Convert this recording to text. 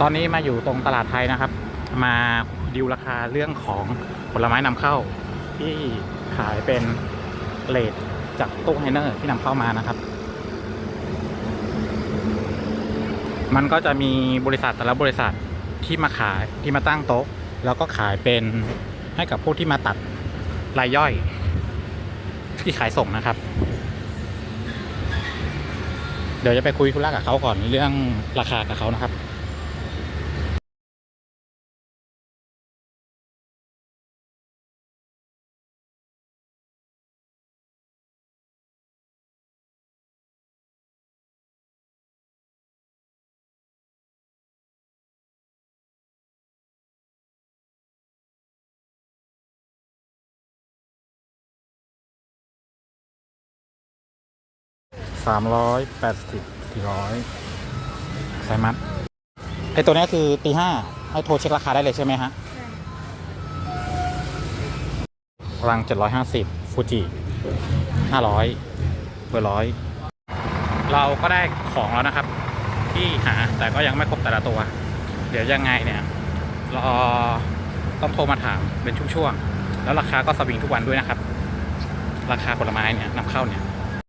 ตอนนี้มาอยู่ตรงตลาดไทยนะครับ มาดิวราคาเรื่องของผลไม้นำเข้า ที่ขายเป็นเลทจากตู้ไฮเนอร์ที่นำเข้ามานะครับ มันก็จะมีบริษัทแต่ละบริษัทที่มาขายที่มาตั้งโต๊ะ แล้วก็ขายเป็นให้กับผู้ที่มาตัดรายย่อย ที่ขายส่งนะครับ เดี๋ยวจะไปคุยธุระกับเขาก่อนเรื่องราคากับเขานะครับ สามร้อยแปดสิบสี่ร้อยไซมัดไอตัวนี้คือตีห้าให้โทรเช็คราคาได้เลยใช่ไหมฮะรังเจ็ดร้อยห้าสิบฟูจิห้าร้อยเบอร์ร้อยเราก็ได้ของแล้วนะครับ ที่หาแต่ก็ยังไม่ครบแต่ละตัว เดี๋ยวยังไงเนี่ยรอต้องโทรมาถามเป็นช่วงๆแล้วราคาก็สวิงทุกวันด้วยนะครับ ราคาผลไม้เนี่ยนำเข้าเนี่ย